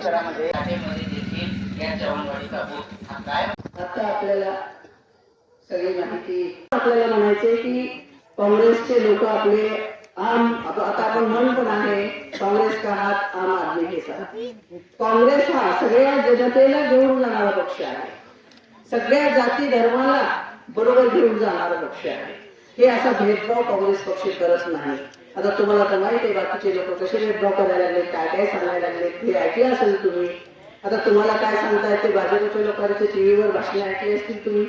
परिसरामध्ये म्हणजे देखील या चव्हाणवाडीचा बूथ काय? आता आपल्याला सगळी माहिती आपल्याला म्हणायचे की काँग्रेसचे लोक आपले आम आता आता आपण म्हण पण आहे काँग्रेस का हात आम आदमी के साथ काँग्रेस हा सगळ्या जनतेला घेऊन जाणारा पक्ष आहे. सगळ्या जाती धर्माला बरोबर घेऊन जाणारा पक्ष आहे. हे असा भेदभाव काँग्रेस पक्ष करत नाही. आता तुम्हाला तर माहिती आहे बाकीचे लोक कसे भेदभाव करायला लागले काय काय सांगायला लागले हे ऐकले असेल तुम्ही. आता तुम्हाला काय सांगताय ते बाजूच्या लोकांचे टीव्हीवर भाषणे ऐकली असतील तुम्ही.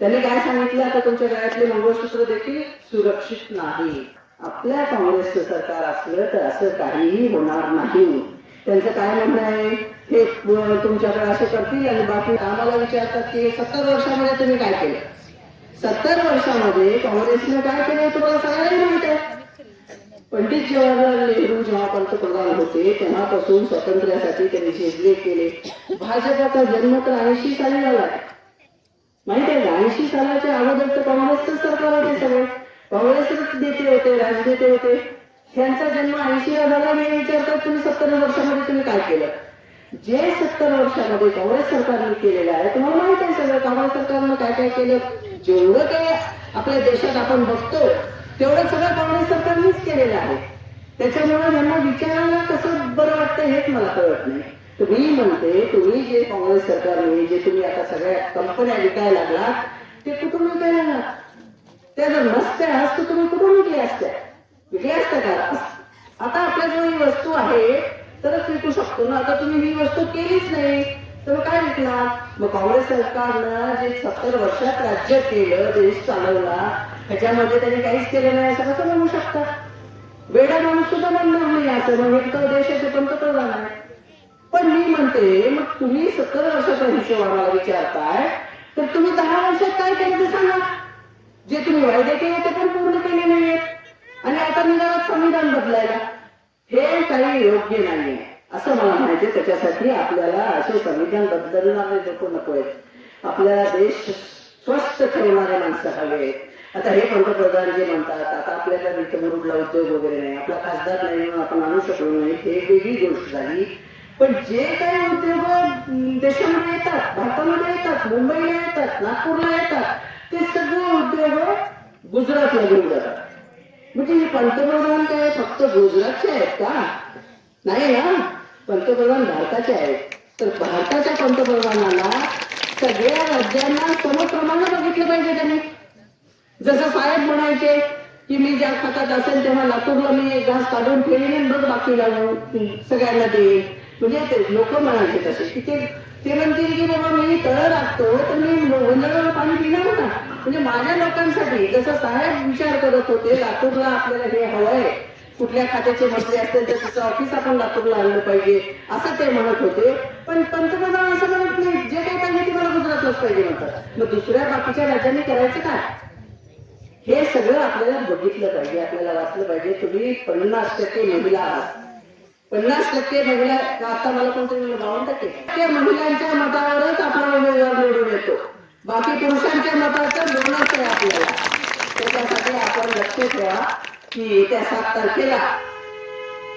त्यांनी काय सांगितलं आता तुमच्या गळ्यातले मंगळसूत्र देखील सुरक्षित नाही. आपल्या काँग्रेसचं सरकार असलं तर असं काहीही होणार नाही. त्यांचं काय म्हणणं आहे? हे तुमच्याकडे असं करतील आणि बाकी आम्हाला विचारतात की सत्तर वर्षामध्ये तुम्ही काय केलं? सत्तर वर्षामध्ये काँग्रेसने काय केलं तुम्हाला सगळ्यांना माहीत आहे. पंडित जवाहरलाल नेहरू जेव्हा पंतप्रधान होते तेव्हापासून स्वातंत्र्यासाठी त्यांनी झेजले केले भाजपाचा जन्म तर ऐंशी साली झाला. माहिती आहे ऐंशी सालाच्या अगोदर तर काँग्रेसच सरकार होते सगळे. काँग्रेसच नेते होते राजनेते होते. त्यांचा जन्म ऐंशी झाला हे विचारतात तुम्ही सत्तर वर्षामध्ये तुम्ही काय केलं? जे सत्तर वर्षामध्ये काँग्रेस सरकारने केलेलं आहे तुम्हाला माहीत आहे सगळं काँग्रेस सरकारनं काय काय केलं? जेवढं काही आपल्या देशात आपण बघतो तेवढं सगळं काँग्रेस सरकारनेच केलेलं आहे. त्याच्यामुळे त्यांना विचारायला कसं बरं वाटतं हेच मला कळत नाही. तुम्ही म्हणते तुम्ही जे काँग्रेस सरकारने जे तुम्ही आता सगळ्या कंपन्या विकायला लागला ते कुठून विकायला त्या जर नसत्या तर तुम्ही कुठून विकल्या असत्या? विकल्या असत्या का? आता आपल्याजवळ ही वस्तू आहे तरच विकू शकतो ना. आता तुम्ही ही वस्तू केलीच नाही तर काय विकणार? मग काँग्रेस सरकारनं जे सत्तर वर्षात राज्य केलं देश चालवला ह्याच्यामध्ये त्याने काहीच केलं नाही असं कसं म्हणू शकतात वेडा माणूस सुद्धा म्हणणार नाही असं मग हे तर देशाचे पंतप्रधान आहे पण मी म्हणते मग तुम्ही सत्तर वर्षाचा हिशोब आम्हाला विचारताय तर तुम्ही दहा वर्षात काय केलं ते सांगा. जे तुम्ही वायदे केले ते पण पूर्ण केले नाहीयेत. आणि आता निघालात संविधान बदलायला. हे काही योग्य नाही असं मला माहिती त्याच्यासाठी आपल्याला असे संविधान बदलणारे लोक नको आहेत. आपल्याला देश स्वस्थ ठेवणारे माणसं हवे आहेत. आता हे पंतप्रधान जे म्हणतात आता आपल्याला इथे मुरुडला उद्योग वगैरे नाही आपला खासदार नाही आपण आणू शकलो नाही हे वेगळी गोष्ट झाली. पण जे काही उद्योग देशामध्ये येतात भारतामध्ये येतात मुंबईला येतात नागपूरला येतात ते सगळे उद्योग गुजरातला घेऊन जातात. म्हणजे हे पंतप्रधान काय फक्त गुजरातचे आहेत का? नाही ना? पंतप्रधान भारताचे आहेत. तर भारताच्या पंतप्रधानाला सगळ्या राज्यांना समप्रमाणे बघितलं पाहिजे त्यांनी. जसं साहेब म्हणायचे की मी ज्या खात्यात असेल तेव्हा लातूरला मी एक घास काढून ठेवीन आणि बघ बाकीला सगळ्यांना देईन. म्हणजे ते लोक म्हणायचे तसे की ते ते म्हणतील की बाबा मी तळ राखतो तर मी वंजळावर पाणी पिणार ना म्हणजे माझ्या लोकांसाठी जसं साहेब विचार करत होते लातूरला आपल्याला हे हवंय. कुठल्या खात्याचे मंत्री असतील तर त्याचं ऑफिस आपण लातूरला आणलं पाहिजे असं ते म्हणत होते. पण पंतप्रधान असं म्हणत नाही जे काही पाहिजे ते मला गुजरातलाच पाहिजे म्हणतात. मग दुसऱ्या बाकीच्या राज्यांनी करायचं काय हे सगळं आपल्याला बघितलं पाहिजे आपल्याला वाचलं पाहिजे. तुम्ही पन्नास टक्के महिला आहात. पन्नास टक्के महिला आता मला कोणतरी म्हणलं बावन्न टक्के? त्या महिलांच्या मतावरच आपला उमेदवार निवडून येतो. बाकी पुरुषांच्या मताचं बोलणंच आहे आपल्याला. त्याच्यासाठी आपण लक्ष ठेवा की येत्या सात तारखेला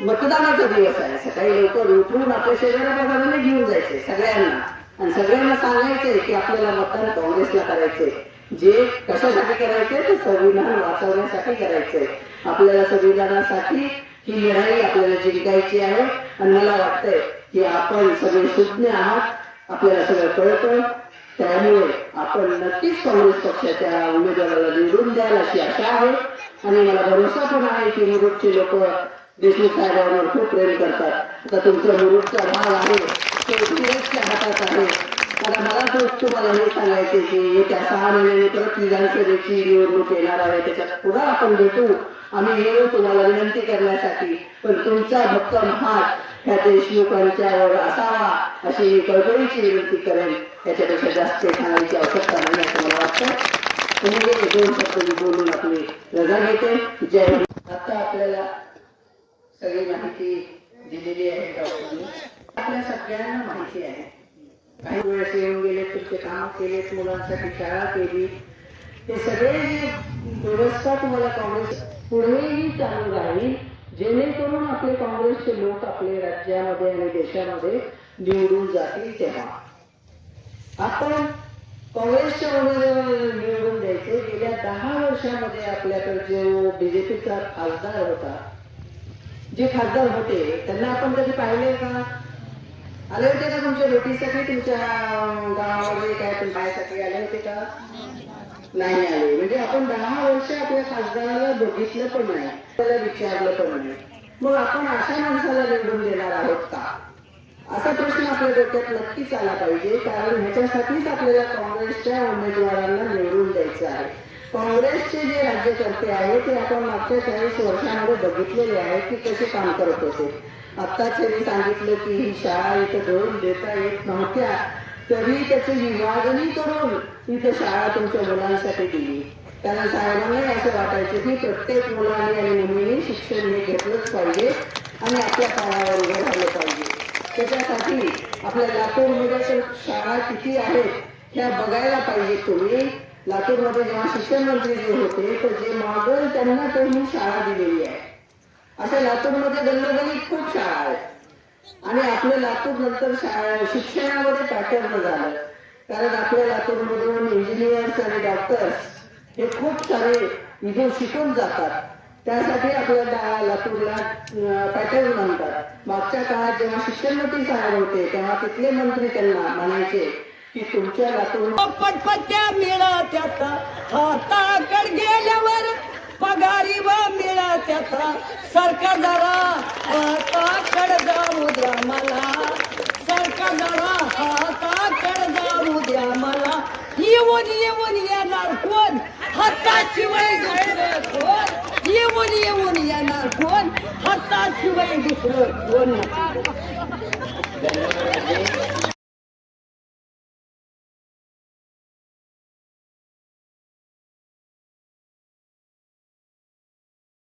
मतदानाचा दिवस आहे. सकाळी लवकर उठून आपल्या शेजाऱ्या घेऊन जायचे सगळ्यांना. आणि सगळ्यांना सांगायचंय की आपल्याला मतदान काँग्रेसला करायचंय. जे कशासाठी करायचे ते संविधान वाचवण्यासाठी करायचंय आपल्याला संविधानासाठी ही लढाई आपल्याला जिंकायची आहे. आणि मला वाटतंय की आपण सगळे सुज्ञ आहात. आपल्याला सगळं कळतं. त्यामुळे आपण नक्कीच काँग्रेस पक्षाच्या उमेदवाराला निवडून द्याल अशी आशा आहे. आणि मला भरोसा पण आहे की मुरुडचे लोक देशमुख साहेबांवर खूप प्रेम करतात. आता तुमचा मुरुडचा भाग आहे. तो हातात आहे. आता मला तर तुम्हाला हे सांगायचे की येत्या सहा महिन्याने परत विधानसभेची निवडणूक येणार आहे. त्याच्यात पुन्हा आपण भेटू. आम्ही येऊ तुम्हाला विनंती करण्यासाठी. पण तुमचा भक्कम हात ह्या देशमुखांच्यावर असावा अशी मी कळकळीची विनंती करेन. याच्यापेक्षा जास्त सांगायची आवश्यकता नाही असं मला वाटतं. तुम्ही दोन शब्द बोलून आपली रजा घेते. जय हिंद. आता आपल्याला सगळी माहिती दिलेली आहे डॉक्टरने. आपल्या सगळ्यांना माहिती आहे. काही वेळेस येऊन गेले तुमचे काम केलेत मुलांसाठी शाळा केली. हे सगळे जे व्यवस्था तुम्हाला काँग्रेस पुढेही चालू राहील जेणेकरून आपले काँग्रेसचे लोक आपले राज्यामध्ये आणि देशामध्ये निवडून जातील तेव्हा. आपण काँग्रेसच्या निवडून द्यायचे. गेल्या दहा वर्षामध्ये आपल्याकडे जो बीजेपीचा खासदार होता जे खासदार होते त्यांना आपण कधी पाहिले का? आले होते का तुमच्या ड्युटीसाठी तुमच्या गावामध्ये काय पण पाहायसाठी आले होते का? नाही आले. म्हणजे आपण दहा वर्ष आपल्या खासदाराला बघितलं पण नाही. त्याला विचारलं पण नाही. मग आपण अशा माणसाला निवडून देणार आहोत का? असा प्रश्न आपल्या डोक्यात नक्कीच आला पाहिजे. कारण ह्याच्यासाठीच आपल्याला काँग्रेसच्या उमेदवारांना निवडून द्यायचं आहे. काँग्रेसचे जे राज्यकर्ते आहेत ते आपण मागच्या चाळीस वर्षामध्ये बघितलेले आहे की कसे काम करत होते. आत्ताच त्यांनी सांगितलं की ही शाळा इथं घेऊन देता येत नव्हत्या. तरी त्याची विभागणी करून इथं शाळा तुमच्या मुलांसाठी दिली. कारण साहेबांनाही असं वाटायचं की प्रत्येक मुलाने आणि मुलीने शिक्षण हे घेतलंच पाहिजे आणि आपल्या पायावर उभं राहिलं पाहिजे. त्याच्यासाठी आपल्या लातूरमध्ये तर शाळा किती आहेत ह्या बघायला पाहिजे तुम्ही. लातूरमध्ये जेव्हा शिक्षणमंत्री जे होते तर जे मागल त्यांना त्यांनी शाळा दिलेली आहे. अशा लातूरमध्ये गल्लोगल्ली खूप शाळा आहेत. आणि आपलं लातूर नंतर शाळा शिक्षणामध्ये पॅटर्न झालं. कारण आपल्या लातूरमधून इंजिनियर्स आणि डॉक्टर्स हे खूप सारे इथे शिकून जातात. त्यासाठी आपल्याला लातूरला पॅटर्न म्हणतात. मागच्या काळात जेव्हा शिक्षण मंत्री साहेब होते तेव्हा तिथले मंत्री त्यांना म्हणायचे की तुमच्या त्याचा पटपट्ट्या मिळत्यात हाताकड गेल्यावर पगारी व मिळत्यात सरकार जरा हाताकड जाऊ द्या मला. सरकार जरा हाताकड जाऊ द्या मला. येऊन येऊन येणार कोण? हाताशिवाय दुसरं कोण? येऊन येऊन येणार कोण? हाताशिवाय दुसरं कोण?